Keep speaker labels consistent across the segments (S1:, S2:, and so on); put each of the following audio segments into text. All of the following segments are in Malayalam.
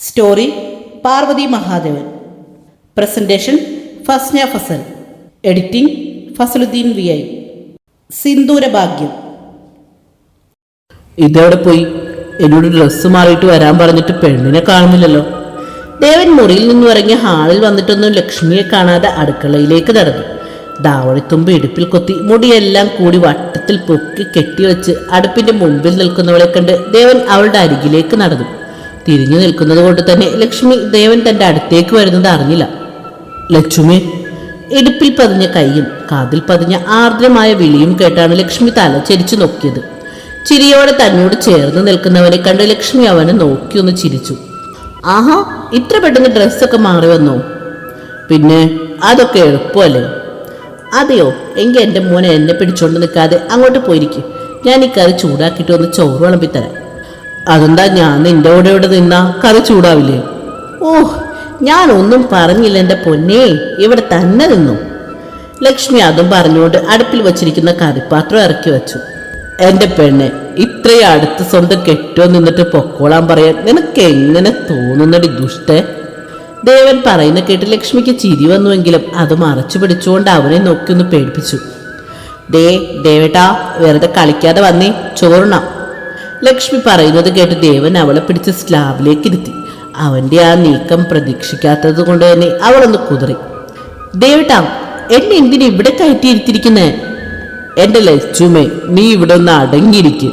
S1: Story Parvathi Mahadevan. Presentation Fasna Fasal. Editing Fasaluddeen V I. സിന്ദൂരഭാഗ്യം.
S2: ഇതോടെ പോയി? എന്നോട് ഡ്രസ്സ് മാറിയിട്ട് വരാൻ പറഞ്ഞിട്ട് പെണ്ണിനെ കാണുന്നില്ലല്ലോ. ദേവൻ മുറിയിൽ നിന്നും ഇറങ്ങിയ ഹാളിൽ വന്നിട്ടൊന്നും ലക്ഷ്മിയെ കാണാതെ അടുക്കളയിലേക്ക് നടന്നു. ദാവണിത്തുമ്പ് ഇടുപ്പിൽ കൊത്തി മുടിയെല്ലാം കൂടി വട്ടത്തിൽ പൊക്കി കെട്ടിവെച്ച് അടുപ്പിന്റെ മുമ്പിൽ നിൽക്കുന്നവളെ കണ്ട് ദേവൻ അവളുടെ അരികിലേക്ക് നടന്നു. തിരിഞ്ഞു നിൽക്കുന്നത് കൊണ്ട് തന്നെ ലക്ഷ്മി ദേവൻ തന്റെ അടുത്തേക്ക് വരുന്നത് അറിഞ്ഞില്ല. ലക്ഷ്മി ഇടുപ്പിൽ പതിഞ്ഞ കൈയും കാതിൽ പതിഞ്ഞ ആർദ്രമായ വിളിയും കേട്ടാണ് ലക്ഷ്മി തല ചരിച്ചു നോക്കിയത്. ചിരിയോടെ തന്നോട് ചേർന്ന് നിൽക്കുന്നവനെ കണ്ട് ലക്ഷ്മി അവനെ നോക്കി ഒന്ന് ചിരിച്ചു. ആഹാ ഇത്ര പെട്ടെന്ന് ഡ്രസ്സൊക്കെ മാറി വന്നോ? പിന്നെ അതൊക്കെ എളുപ്പമല്ലേ? അതെയോ എങ്കിൽ എന്റെ മോനെ എന്നെ പിടിച്ചോണ്ട് നിൽക്കാതെ അങ്ങോട്ട് പോയിരിക്കും. ഞാൻ ഈ കറി ചൂടാക്കിയിട്ട് ഒന്ന് ചോറ് വിളമ്പിത്തരാം. അതെന്താ ഞാൻ നിന്റെ കൂടെ ഇവിടെ നിന്നാ? കറി ചൂടാവില്ലേ? ഓഹ് ഒന്നും പറഞ്ഞില്ല എന്റെ പൊന്നേ. ഇവിടെ തന്നെ നിന്നു. ലക്ഷ്മി അതും പറഞ്ഞുകൊണ്ട് അടുപ്പിൽ വച്ചിരിക്കുന്ന കറിപ്പാത്രം ഇറക്കി വെച്ചു. എന്റെ പെണ്ണെ ഇത്രയും അടുത്ത് സ്വന്തം കെട്ടോ നിന്നിട്ട് പൊക്കോളാൻ പറയാൻ നിനക്ക് എങ്ങനെ തോന്നുന്നടി ദുഷ്ടേ? ദേവൻ പറയുന്ന കേട്ട് ലക്ഷ്മിക്ക് ചിരി വന്നുവെങ്കിലും അത് മറച്ചു പിടിച്ചുകൊണ്ട് അവനെ നോക്കി ഒന്ന് പേടിപ്പിച്ചു. ദേ ദേവേട്ടാ വെറുതെ കളിക്കാതെ വന്നേ ചോറുണ്ണാം. ലക്ഷ്മി പറയുന്നത് കേട്ട് ദേവൻ അവളെ പിടിച്ച് സ്ലാബിലേക്ക് ഇരുത്തി. അവന്റെ ആ നീക്കം പ്രതീക്ഷിക്കാത്തത് കൊണ്ട് തന്നെ അവളൊന്ന് കുതിറി. ദേവട്ടാ എന്നെ എന്തിനു ഇവിടെ കയറ്റിയിരുത്തിരിക്കുന്നേ എന്റെ ലച്ചുമേ നീ ഇവിടെ ഒന്ന് അടങ്ങിയിരിക്കും.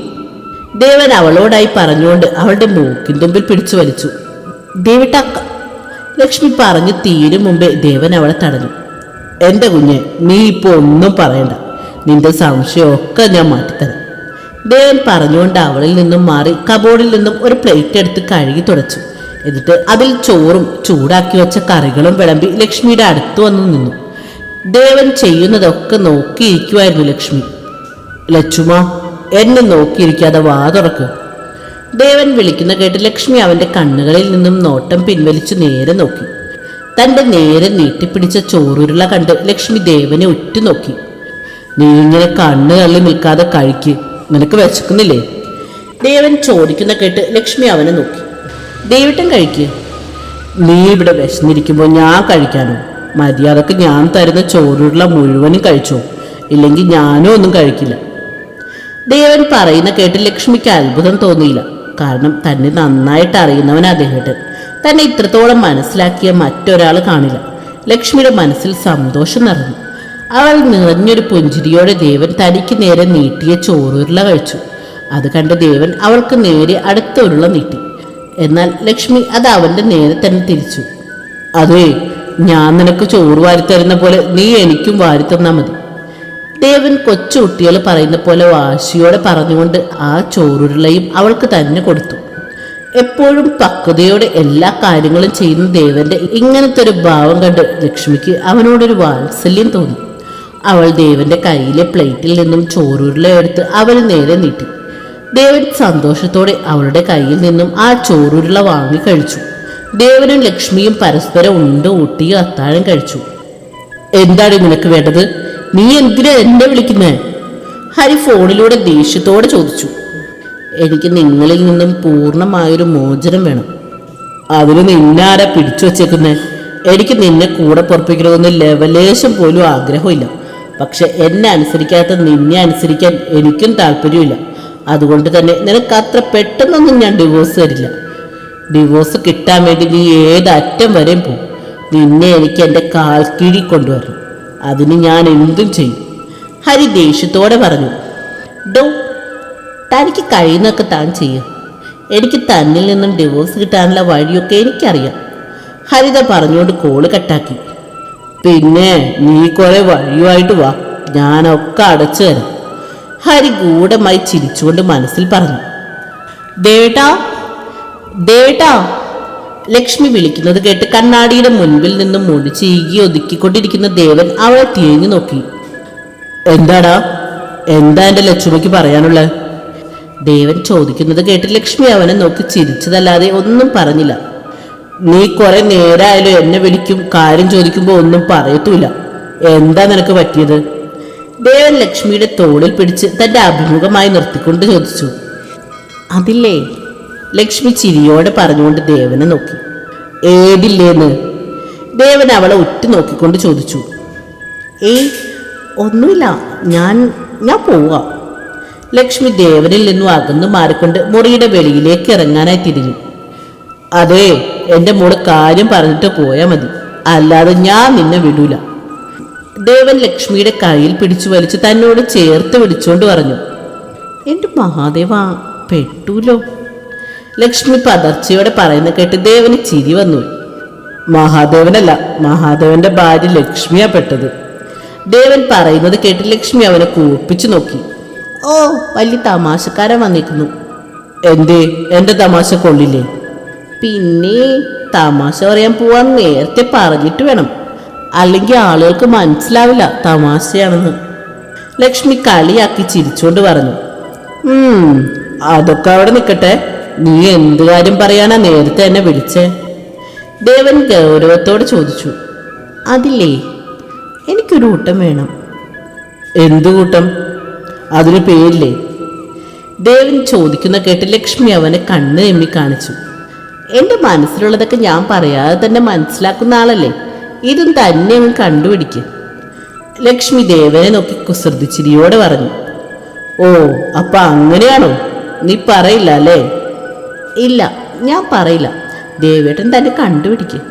S2: ദേവൻ അവളോടായി പറഞ്ഞുകൊണ്ട് അവളുടെ മൂക്കിൻ തുമ്പിൽ പിടിച്ചു വലിച്ചു. ദേവിട്ട ലക്ഷ്മി പറഞ്ഞു തീരും മുമ്പേ ദേവൻ അവളെ തടഞ്ഞു. എന്റെ കുഞ്ഞെ നീ ഇപ്പോൾ ഒന്നും പറയണ്ട. നിന്റെ സംശയമൊക്കെ ഞാൻ മാറ്റിത്തരാം. ദേവൻ പറഞ്ഞുകൊണ്ട് അവളിൽ നിന്നും മാറി കബോർഡിൽ നിന്നും ഒരു പ്ലേറ്റ് എടുത്ത് കഴുകി തുടച്ചു. എന്നിട്ട് അതിൽ ചോറും ചൂടാക്കി വെച്ച കറികളും വിളമ്പി ലക്ഷ്മിയുടെ അടുത്ത് വന്നു നിന്നു. ദേവൻ ചെയ്യുന്നതൊക്കെ നോക്കിയിരിക്കുമായിരുന്നു ലക്ഷ്മി. ലക്ഷ്മ എന്നെ നോക്കിയിരിക്കാതെ വാ തുറക്ക്. ദേവൻ വിളിക്കുന്ന കേട്ട് ലക്ഷ്മി അവന്റെ കണ്ണുകളിൽ നിന്നും നോട്ടം പിൻവലിച്ചു നേരെ നോക്കി. തന്റെ നേരെ നീട്ടിപ്പിടിച്ച ചോറുരുള കണ്ട് ലക്ഷ്മി ദേവനെ ഉറ്റുനോക്കി. നീ ഇങ്ങനെ കണ്ണു തള്ളി നിൽക്കാതെ കഴിക്ക്. നിനക്ക് വിശക്കുന്നില്ലേ? ദേവൻ ചോദിക്കുന്ന കേട്ട് ലക്ഷ്മി അവനെ നോക്കി. ദേവിട്ടൻ കഴിക്കുക നീ ഇവിടെ വിശന്നിരിക്കുമ്പോൾ ഞാൻ കഴിക്കാനോ. മര്യാദയ്ക്ക് ഞാൻ തരുന്ന ചോറുള്ള മുഴുവനും കഴിച്ചോ? ഇല്ലെങ്കിൽ ഞാനും ഒന്നും കഴിക്കില്ല. ദേവൻ പറയുന്ന കേട്ട് ലക്ഷ്മിക്ക് അത്ഭുതം തോന്നിയില്ല. കാരണം തന്നെ നന്നായിട്ട് അറിയുന്നവൻ അദ്ദേഹത്തെ തന്നെ ഇത്രത്തോളം മനസ്സിലാക്കിയ മറ്റൊരാൾ കാണില്ല. ലക്ഷ്മിയുടെ മനസ്സിൽ സന്തോഷം നിറഞ്ഞു. അവൾ നിറഞ്ഞൊരു പുഞ്ചിരിയോടെ ദേവൻ തനിക്ക് നേരെ നീട്ടിയ ചോറുരുള കഴിച്ചു. അത് കണ്ട് ദേവൻ അവൾക്ക് നേരെ അടുത്ത ഉരുള നീട്ടി. എന്നാൽ ലക്ഷ്മി അത് അവന്റെ നേരെ തന്നെ തിരിച്ചു. അതേ ഞാൻ നിനക്ക് ചോറ് വാരിത്തരുന്ന പോലെ നീ എനിക്കും വാരിത്തന്നാ മതി. ദേവൻ കൊച്ചു കുട്ടികൾ പറയുന്ന പോലെ വാശിയോടെ പറഞ്ഞുകൊണ്ട് ആ ചോറുരുളയും അവൾക്ക് തന്നെ കൊടുത്തു. എപ്പോഴും പക്വതയോടെ എല്ലാ കാര്യങ്ങളും ചെയ്യുന്ന ദേവന്റെ ഇങ്ങനത്തെ ഒരു ഭാവം കണ്ട് ലക്ഷ്മിക്ക് അവനോടൊരു വാത്സല്യം തോന്നി. അവൾ ദേവന്റെ കയ്യിലെ പ്ലേറ്റിൽ നിന്നും ചോറുരുള എടുത്ത് അവന് നേരെ നീട്ടി. ദേവൻ സന്തോഷത്തോടെ അവളുടെ കയ്യിൽ നിന്നും ആ ചോറുരുള വാങ്ങി കഴിച്ചു. ദേവനും ലക്ഷ്മിയും പരസ്പരം ഉണ്ട് ഊട്ടിയും അത്താഴം കഴിച്ചു. എന്താണ് നിനക്ക് വേണ്ടത്? നീ എന്തിനാ എന്നെ വിളിക്കുന്നേ? ഹരി ഫോണിലൂടെ ദേഷ്യത്തോടെ ചോദിച്ചു. എനിക്ക് നിങ്ങളിൽ നിന്നും പൂർണമായൊരു മോചനം വേണം. അതിന് നിന്നാരാ പിടിച്ചു വച്ചേക്കുന്നേ എനിക്ക് നിന്നെ കൂടെ പൊറപ്പിക്കണമെന്ന് ലെവലേശം പോലും ആഗ്രഹമില്ല. പക്ഷെ എന്നെ അനുസരിക്കാത്ത നിന്നെ അനുസരിക്കാൻ എനിക്കും താല്പര്യമില്ല. അതുകൊണ്ട് തന്നെ നിനക്ക് അത്ര പെട്ടെന്നൊന്നും ഞാൻ ഡിവോഴ്സ് തരില്ല. ഡിവോഴ്സ് കിട്ടാൻ വേണ്ടി നീ ഏത് അറ്റം വരെയും പോകും നിന്നെ എനിക്ക് എന്റെ കാൽ കീഴിൽ കൊണ്ടുവരണം. അതിന് ഞാൻ എന്തും ചെയ്യും. ഹരി ദേഷ്യത്തോടെ പറഞ്ഞു ഡോ തനിക്ക് കഴിയുന്നൊക്കെ താൻ ചെയ്യും. എനിക്ക് തന്നിൽ നിന്നും ഡിവോഴ്സ് കിട്ടാനുള്ള വഴിയൊക്കെ എനിക്കറിയാം. ഹരിത പറഞ്ഞുകൊണ്ട് കോൾ കട്ടാക്കി പിന്നെ നീ കുറെ വഴിയുമായിട്ട് വാ. ഞാനൊക്കെ അടച്ചു തരാം. ഹരി ഗൂഢമായി ചിരിച്ചുകൊണ്ട് മനസ്സിൽ പറഞ്ഞു. ദേട്ടാ ദേട്ടാ ലക്ഷ്മി വിളിക്കുന്നത് കേട്ട് കണ്ണാടിയുടെ മുൻപിൽ നിന്ന് മുടി ചീകി ഒതുക്കിക്കൊണ്ടിരിക്കുന്ന ദേവൻ അവളെ തിരിഞ്ഞു നോക്കി. എന്താടാ എന്താ എന്റെ ലക്ഷ്മിക്ക് പറയാനുള്ളത് ദേവൻ ചോദിക്കുന്നത് കേട്ട് ലക്ഷ്മി അവനെ നോക്കി ചിരിച്ചതല്ലാതെ ഒന്നും പറഞ്ഞില്ല. നീ കുറെ നേരമായാലും എന്നെ വിളിക്കും കാര്യം ചോദിക്കുമ്പോൾ ഒന്നും പറയത്തൂല. എന്താ നിനക്ക് പറ്റിയത്? ദേവൻ ലക്ഷ്മിയുടെ തോളിൽ പിടിച്ച് തന്റെ അഭിമുഖമായി നിർത്തിക്കൊണ്ട് ചോദിച്ചു. അതില്ലേ? ലക്ഷ്മി ചിരിയോടെ പറഞ്ഞുകൊണ്ട് ദേവനെ നോക്കി. ഏതില്ലേന്ന്? ദേവൻ അവളെ ഉറ്റു നോക്കിക്കൊണ്ട് ചോദിച്ചു. ഏ ഒന്നുമില്ല. ഞാൻ ഞാൻ പോവാ. ലക്ഷ്മി ദേവനിൽ നിന്നും അകന്നു മാറിക്കൊണ്ട് മുറിയുടെ വെളിയിലേക്ക് ഇറങ്ങാനായി തിരിഞ്ഞു. അതെ എന്റെ മോൾ കാര്യം പറഞ്ഞിട്ട് പോയാൽ മതി. അല്ലാതെ ഞാൻ നിന്നെ വിടൂല. ദേവൻ ലക്ഷ്മിയുടെ കയ്യിൽ പിടിച്ചു വലിച്ച് തന്നോട് ചേർത്ത് വിളിച്ചുകൊണ്ട് പറഞ്ഞു. എന്റെ മഹാദേവ പെട്ടൂലോ? ലക്ഷ്മി പതർച്ചയോടെ പറയുന്ന കേട്ട് ദേവന് ചിരി വന്നു. മഹാദേവനല്ല മഹാദേവന്റെ ഭാര്യ ലക്ഷ്മിയാ പെട്ടത്. ദേവൻ പറയുന്നത് കേട്ട് ലക്ഷ്മി അവനെ കൂപ്പിച്ചു നോക്കി. ഓ വലിയ തമാശക്കാരൻ വന്നിരിക്കുന്നു. എന്തേ എന്റെ തമാശ കൊള്ളില്ലേ? പിന്നെ തമാശ പറയാൻ പോവാൻ നേരത്തെ പറഞ്ഞിട്ട് വേണം. അല്ലെങ്കിൽ ആളുകൾക്ക് മനസ്സിലാവില്ല തമാശയാണെന്ന്. ലക്ഷ്മി കളിയാക്കി ചിരിച്ചുകൊണ്ട് പറഞ്ഞു. അതൊക്കെ അവിടെ നിൽക്കട്ടെ നീ എന്ത് കാര്യം പറയാനാ നേരത്തെ എന്നെ വിളിച്ചേ? ദേവൻ ഗൗരവത്തോട് ചോദിച്ചു. അതില്ലേ എനിക്കൊരു കൂട്ടം വേണം. എന്തു കൂട്ടം അതിന് പേരില്ലേ? ദേവൻ ചോദിക്കുന്ന കേട്ട് ലക്ഷ്മി അവനെ കണ്ണ് എമ്മി കാണിച്ചു. എന്റെ മനസ്സിലുള്ളതൊക്കെ ഞാൻ പറയാതെ തന്നെ മനസ്സിലാക്കുന്ന ആളല്ലേ? ഇതും തന്നെ അങ്ങ് കണ്ടുപിടിക്കും. ലക്ഷ്മി ദേവനെ നോക്കി കുസൃതിച്ചിരിയോടെ പറഞ്ഞു. ഓ അപ്പൊ അങ്ങനെയാണോ? നീ പറയില്ല അല്ലേ? ഇല്ല ഞാൻ പറയില്ല. ദേവേട്ടൻ തന്നെ കണ്ടുപിടിക്കും.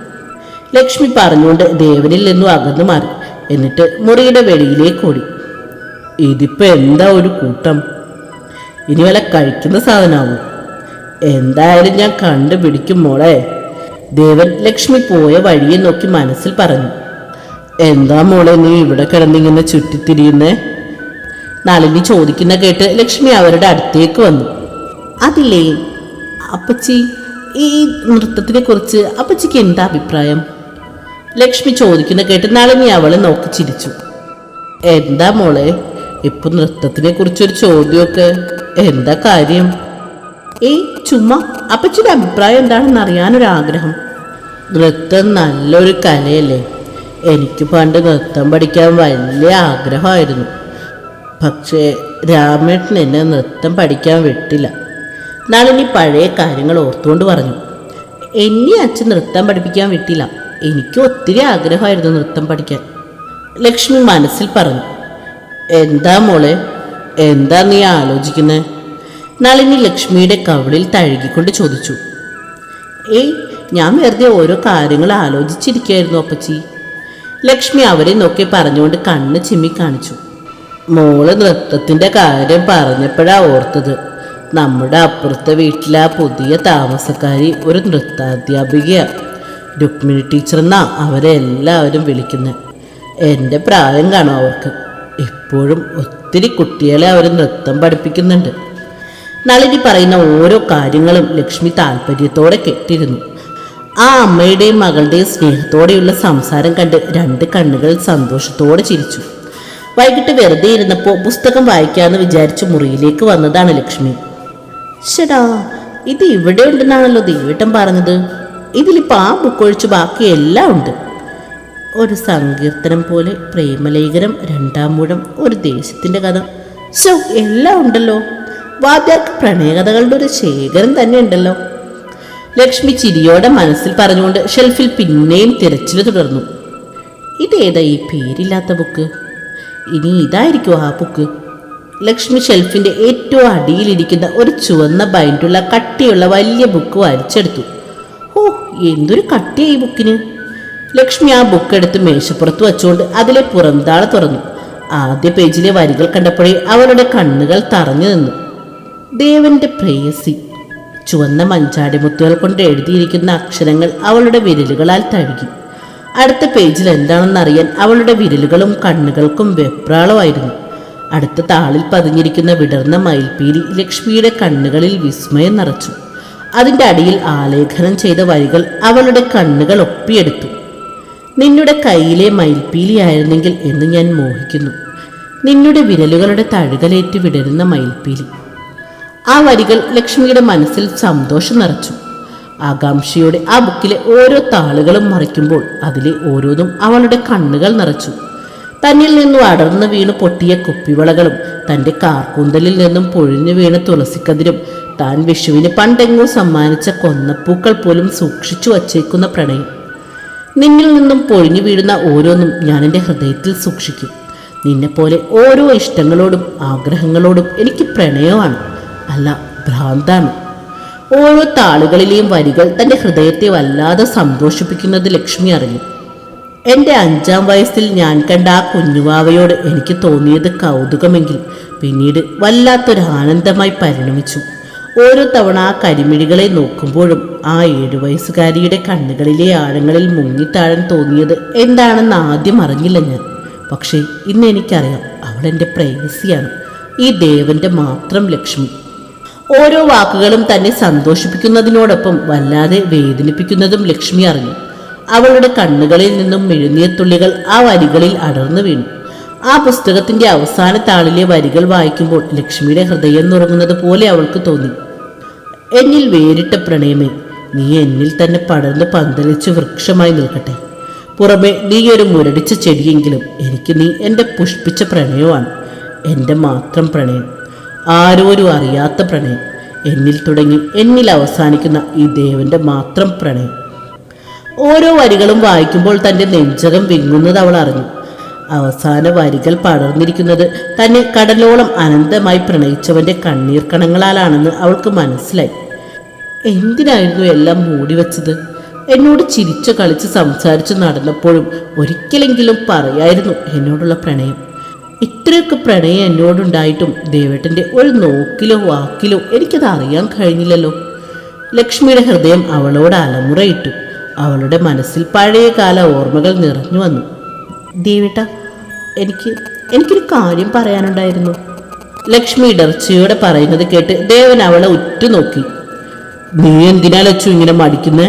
S2: ലക്ഷ്മി പറഞ്ഞുകൊണ്ട് ദേവനിൽ നിന്നും അകന്നു മാറി. എന്നിട്ട് മുറിയുടെ വെളിയിലേക്ക് ഓടി. ഇതിപ്പോ എന്താ ഒരു കൂട്ടം? ഇനി വല്ല കഴിക്കുന്ന സാധനമാവും? എന്തായാലും ഞാൻ കണ്ടുപിടിക്കും മോളെ. ദേവൻ ലക്ഷ്മി പോയ വഴിയെ നോക്കി മനസ്സിൽ പറഞ്ഞു. എന്താ മോളെ നീ ഇവിടെ കിടന്നിങ്ങനെ ചുറ്റിത്തിരിയുന്നേ? നളിനി ചോദിക്കുന്ന കേട്ട് ലക്ഷ്മി അവരുടെ അടുത്തേക്ക് വന്നു. അതില്ലേ അപ്പച്ചി ഈ നൃത്തത്തിനെ കുറിച്ച് അപ്പച്ചിക്ക് എന്താ അഭിപ്രായം? ലക്ഷ്മി ചോദിക്കുന്ന കേട്ട് നളിനി അവളെ നോക്കി ചിരിച്ചു. എന്താ മോളെ ഇപ്പൊ നൃത്തത്തിനെ കുറിച്ചൊരു ചോദ്യമൊക്കെ എന്താ കാര്യം? ഏയ് ചുമ്മാ. അപ്പച്ചിയുടെ അഭിപ്രായം എന്താണെന്ന് അറിയാനൊരാഗ്രഹം. നൃത്തം നല്ലൊരു കലയല്ലേ? എനിക്ക് പണ്ട് നൃത്തം പഠിക്കാൻ വലിയ ആഗ്രഹമായിരുന്നു. പക്ഷേ രാമേട്ടൻ എന്നെ നൃത്തം പഠിക്കാൻ വിട്ടില്ല. നളിനി പഴയ കാര്യങ്ങൾ ഓർത്തുകൊണ്ട് പറഞ്ഞു. എന്നെ അച്ഛൻ നൃത്തം പഠിപ്പിക്കാൻ വിട്ടില്ല. എനിക്ക് ഒത്തിരി ആഗ്രഹമായിരുന്നു നൃത്തം പഠിക്കാൻ. ലക്ഷ്മി മനസ്സിൽ പറഞ്ഞു. എന്താ മോളെ? എന്താ നീ ആലോചിക്കുന്നത് നളിനി ലക്ഷ്മിയുടെ കവിളിൽ തഴുകിക്കൊണ്ട് ചോദിച്ചു ഏയ് ഞാൻ വെറുതെ ഓരോ കാര്യങ്ങൾ ആലോചിച്ചിരിക്കുകയായിരുന്നു അപ്പച്ചി. ലക്ഷ്മി അവരെ നോക്കി പറഞ്ഞുകൊണ്ട് കണ്ണ് ചിമ്മി കാണിച്ചു. മോൾ നൃത്തത്തിന്റെ കാര്യം പറഞ്ഞപ്പോഴാണ് ഓർത്തത്. നമ്മുടെ അപ്പുറത്തെ വീട്ടിലെ ആ പുതിയ താമസക്കാരി ഒരു നൃത്താധ്യാപികയാണ് രുക്മിണി ടീച്ചർ എന്നാ അവരെ എല്ലാവരും വിളിക്കുന്നത് എന്റെ പ്രായം കാണും അവർക്ക്. ഇപ്പോഴും ഒത്തിരി കുട്ടികളെ അവർ നൃത്തം പഠിപ്പിക്കുന്നുണ്ട്. നളിനി പറയുന്ന ഓരോ കാര്യങ്ങളും ലക്ഷ്മി താല്പര്യത്തോടെ കേട്ടിരുന്നു. ആ അമ്മയുടെയും മകളുടെയും സ്നേഹത്തോടെയുള്ള സംസാരം കണ്ട് രണ്ട് കണ്ണുകൾ സന്തോഷത്തോടെ ചിരിച്ചു. വൈകിട്ട് വെറുതെ ഇരുന്നപ്പോൾ പുസ്തകം വായിക്കാമെന്ന് വിചാരിച്ച് മുറിയിലേക്ക് വന്നതാണ് ലക്ഷ്മി. ഷടാ ഇത് ഇവിടെ ഉണ്ടെന്നാണല്ലോ ദൈവട്ടം പറഞ്ഞത്. ഇതിലിപ്പോൾ ആ ബുക്ക് ഒഴിച്ച് ബാക്കി എല്ലാം ഉണ്ട്. ഒരു സങ്കീർത്തനം പോലെ പ്രേമലേഖനം രണ്ടാം മൂഴം ഒരു ദേശത്തിന്റെ കഥ. സോ എല്ലാം ഉണ്ടല്ലോ. വാദ്യാർക്ക് പ്രണയകഥകളുടെ ഒരു ശേഖരം തന്നെ ഉണ്ടല്ലോ ലക്ഷ്മി ചിരിയോടെ മനസ്സിൽ പറഞ്ഞുകൊണ്ട് ഷെൽഫിൽ പിന്നെയും തിരച്ചിൽ തുടർന്നു. ഇതേതാ ഈ പേരില്ലാത്ത ബുക്ക്? ഇനി ഇതായിരിക്കും ആ ബുക്ക്. ലക്ഷ്മി ഷെൽഫിന്റെ ഏറ്റവും അടിയിലിരിക്കുന്ന ഒരു ചുവന്ന ബൈൻഡുള്ള കട്ടിയുള്ള വലിയ ബുക്ക് വലിച്ചെടുത്തു. ഓ എന്തൊരു കട്ടിയാ ഈ ബുക്കിന്? ലക്ഷ്മി ആ ബുക്ക് എടുത്ത് മേശപ്പുറത്ത് വെച്ചുകൊണ്ട് അതിലെ പുറംതാള തുറന്നു. ആദ്യ പേജിലെ വരികൾ കണ്ടപ്പോഴേ അവളുടെ കണ്ണുകൾ തറഞ്ഞു നിന്നു. ദേവന്റെ പ്രേയസി. ചുവന്ന മഞ്ചാടിമുത്തുകൾ കൊണ്ട് എഴുതിയിരിക്കുന്ന അക്ഷരങ്ങൾ അവളുടെ വിരലുകളാൽ തഴുകി. അടുത്ത പേജിൽ എന്താണെന്നറിയാൻ അവളുടെ വിരലുകളും കണ്ണുകൾക്കും വെപ്രാളമായിരുന്നു. അടുത്ത താളിൽ പതിഞ്ഞിരിക്കുന്ന വിടർന്ന മയിൽപീലി ലക്ഷ്മിയുടെ കണ്ണുകളിൽ വിസ്മയം നിറച്ചു. അതിന്റെ അടിയിൽ ആലേഖനം ചെയ്ത വരികൾ അവളുടെ കണ്ണുകൾ ഒപ്പിയെടുത്തു. നിന്നുടെ കയ്യിലെ മയിൽപീലിയായിരുന്നെങ്കിൽ എന്ന് ഞാൻ മോഹിക്കുന്നു. നിന്നുടെ വിരലുകളുടെ തഴുകലേറ്റ് വിടരുന്ന മയിൽപീലി ആ വരികൾ ലക്ഷ്മിയുടെ മനസ്സിൽ സന്തോഷം നിറച്ചു. ആകാംക്ഷയോടെ ആ ബുക്കിലെ ഓരോ താളുകളും മറിക്കുമ്പോൾ അതിലെ ഓരോന്നും അവളുടെ കണ്ണുകൾ നിറച്ചു. തന്നിൽ നിന്നും അടർന്നു വീണ് പൊട്ടിയ കുപ്പിവളകളും തന്റെ കാർക്കൂന്തലിൽ നിന്നും പൊഴിഞ്ഞു വീണ തുളസിക്കതിരും താൻ വിഷുവിന് പണ്ടെങ്ങും സമ്മാനിച്ച കൊന്നപ്പൂക്കൾ പോലും സൂക്ഷിച്ചു വച്ചേക്കുന്ന പ്രണയം. നിന്നിൽ നിന്നും പൊഴിഞ്ഞു വീഴുന്ന ഓരോന്നും ഞാൻ എന്റെ ഹൃദയത്തിൽ സൂക്ഷിക്കും. നിന്നെപ്പോലെ ഓരോ ഇഷ്ടങ്ങളോടും ആഗ്രഹങ്ങളോടും എനിക്ക് പ്രണയമാണ്. അല്ല ഭ്രാന്താണ്. ഓരോ താളുകളിലെയും വരികൾ തന്റെ ഹൃദയത്തെ വല്ലാതെ സന്തോഷിപ്പിക്കുന്നത് ലക്ഷ്മി അറിഞ്ഞു. എന്റെ അഞ്ചാം വയസ്സിൽ ഞാൻ കണ്ട ആ കുഞ്ഞുവാവയോട് എനിക്ക് തോന്നിയത് കൗതുകമെങ്കിൽ പിന്നീട് വല്ലാത്തൊരു ആനന്ദമായി പരിണമിച്ചു. ഓരോ തവണ ആ കരിമിഴികളെ നോക്കുമ്പോഴും ആ ഏഴു വയസ്സുകാരിയുടെ കണ്ണുകളിലെ ആഴങ്ങളിൽ മുങ്ങിത്താഴാൻ തോന്നിയത് എന്താണെന്ന് ആദ്യം അറിഞ്ഞില്ല ഞാൻ. പക്ഷേ ഇന്ന് എനിക്കറിയാം അവൾ എന്റെ പ്രേയസിയാണ്. ഈ ദേവന്റെ മാത്രം ലക്ഷ്മി. ഓരോ വാക്കുകളും തന്നെ സന്തോഷിപ്പിക്കുന്നതിനോടൊപ്പം വല്ലാതെ വേദനിപ്പിക്കുന്നതും ലക്ഷ്മി അറിഞ്ഞു. അവളുടെ കണ്ണുകളിൽ നിന്നും മെഴുനീർത്തുള്ളികൾ ആ വരികളിൽ അടർന്നു വീണു. ആ പുസ്തകത്തിന്റെ അവസാന താളിലെ വരികൾ വായിക്കുമ്പോൾ ലക്ഷ്മിയുടെ ഹൃദയം നുറങ്ങുന്നത് പോലെ അവൾക്ക് തോന്നി. എന്നിൽ വേറിട്ട പ്രണയമേ നീ എന്നിൽ തന്നെ പടർന്ന് പന്തലിച്ച് വൃക്ഷമായി നിൽക്കട്ടെ. പുറമെ നീ ഒരു മുരടിച്ച ചെടിയെങ്കിലും എനിക്ക് നീ എന്റെ പുഷ്പിച്ച പ്രണയമാണ് എന്റെ മാത്രം പ്രണയം. ആരോരും അറിയാത്ത പ്രണയം. എന്നിൽ തുടങ്ങി എന്നിൽ അവസാനിക്കുന്ന ഈ ദേവന്റെ മാത്രം പ്രണയം. ഓരോ വരികളും വായിക്കുമ്പോൾ തന്റെ നെഞ്ചകം വിങ്ങുന്നത് അവൾ അറിഞ്ഞു. അവസാന വരികൾ പടർന്നിരിക്കുന്നത് തന്നെ കടലോളം അനന്തമായി പ്രണയിച്ചവന്റെ കണ്ണീർ കണങ്ങളാലാണെന്ന് അവൾക്ക് മനസ്സിലായി. എന്തിനായിരുന്നു എല്ലാം മൂടിവെച്ചത് എന്നോട് ചിരിച്ചു കളിച്ച് സംസാരിച്ചു നടന്നപ്പോഴും ഒരിക്കലെങ്കിലും പറയായിരുന്നു എന്നോടുള്ള പ്രണയം. ഇത്രയൊക്കെ പ്രണയം എന്നോടുണ്ടായിട്ടും ദേവേട്ടന്റെ ഒരു നോക്കിലോ വാക്കിലോ എനിക്കത് അറിയാൻ കഴിഞ്ഞില്ലല്ലോ. ലക്ഷ്മിയുടെ ഹൃദയം അവളോട് അലമുറയിട്ടു. അവളുടെ മനസ്സിൽ പഴയകാല ഓർമ്മകൾ നിറഞ്ഞു വന്നു. ദേവേട്ട എനിക്ക് എനിക്കൊരു കാര്യം പറയാനുണ്ടായിരുന്നു. ലക്ഷ്മി ഇടർച്ചയോടെ പറയുന്നത് കേട്ട് ദേവൻ അവളെ ഉറ്റുനോക്കി. നീ എന്തിനാ ലച്ചു ഇങ്ങനെ മടിക്കുന്നേ?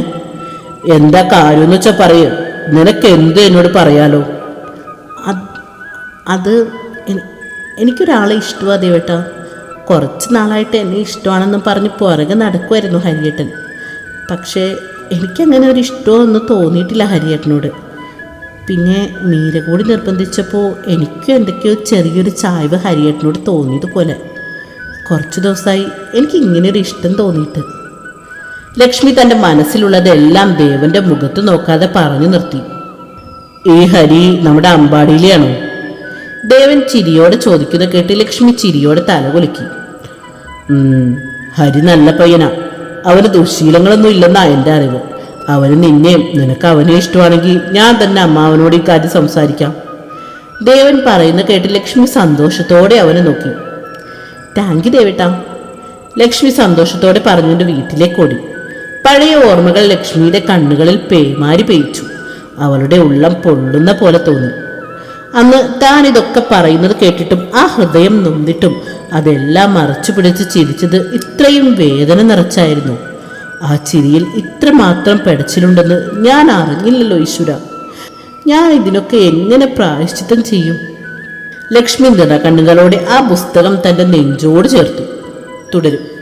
S2: എന്താ കാര്യമെന്ന് വെച്ചാൽ പറയൂ. നിനക്ക് എന്ത് എന്നോട് പറയാലോ? അത് എനിക്കൊരാളെ ഇഷ്ടമാണ് ദേവേട്ടാ. കുറച്ച് നാളായിട്ട് എന്നെ ഇഷ്ടമാണെന്ന് പറഞ്ഞ് പുറകെ നടക്കുമായിരുന്നു ഹരിയേട്ടൻ. പക്ഷേ എനിക്കങ്ങനെ ഒരു ഇഷ്ടമൊന്നും തോന്നിയിട്ടില്ല ഹരിയേട്ടനോട്. പിന്നെ മീര കൂടി നിർബന്ധിച്ചപ്പോൾ എനിക്കും എന്തൊക്കെയോ ചെറിയൊരു ചായ്വ് ഹരിയേട്ടനോട് തോന്നിയതുപോലെ. കുറച്ച് ദിവസമായി എനിക്ക് ഇങ്ങനെ ഒരു ഇഷ്ടം തോന്നിയിട്ട്. ലക്ഷ്മി തന്റെ മനസ്സിലുള്ളതെല്ലാം ദേവന്റെ മുഖത്ത് നോക്കാതെ പറഞ്ഞു നിർത്തി. ഈ ഹരി നമ്മുടെ അമ്പാടിയിലെയാണോ? ദേവൻ ചിരിയോടെ ചോദിക്കുന്നത് കേട്ട് ലക്ഷ്മി ചിരിയോടെ തല കുലുക്കി. ഹരി നല്ല പയ്യനാ. അവന് ദുശീലങ്ങളൊന്നും ഇല്ലെന്നാ എന്റെ അറിവ്. അവന് നിന്നെയും നിനക്ക് അവനെ ഇഷ്ടമാണെങ്കിൽ ഞാൻ തന്നെ അമ്മാവനോട് ഈ കാര്യം സംസാരിക്കാം. ദേവൻ പറയുന്ന കേട്ട് ലക്ഷ്മി സന്തോഷത്തോടെ അവനെ നോക്കി. Thank you ദേവേട്ടാ. ലക്ഷ്മി സന്തോഷത്തോടെ പറഞ്ഞുകൊണ്ട് വീട്ടിലേക്ക് ഓടി. പഴയ ഓർമ്മകൾ ലക്ഷ്മിയുടെ കണ്ണുകളിൽ പേമാരി പെയ്ച്ചു. അവളുടെ ഉള്ളം പൊള്ളുന്ന പോലെ തോന്നി. അന്ന് താൻ ഇതൊക്കെ പറയുന്നത് കേട്ടിട്ടും ആ ഹൃദയം നൊന്നിട്ടും അതെല്ലാം മറച്ചു പിടിച്ച് ചിരിച്ചത് ഇത്രയും വേദന നിറച്ചായിരുന്നു. ആ ചിരിയിൽ ഇത്ര മാത്രം പെടച്ചിലുണ്ടെന്ന് ഞാൻ അറിഞ്ഞില്ലല്ലോ ഈശ്വര. ഞാൻ ഇതിനൊക്കെ എങ്ങനെ പ്രായശ്ചിത്തം ചെയ്യും? ലക്ഷ്മി നിറ കണ്ണുകളോടെ ആ പുസ്തകം തന്റെ നെഞ്ചോട് ചേർത്തു. തുടരും.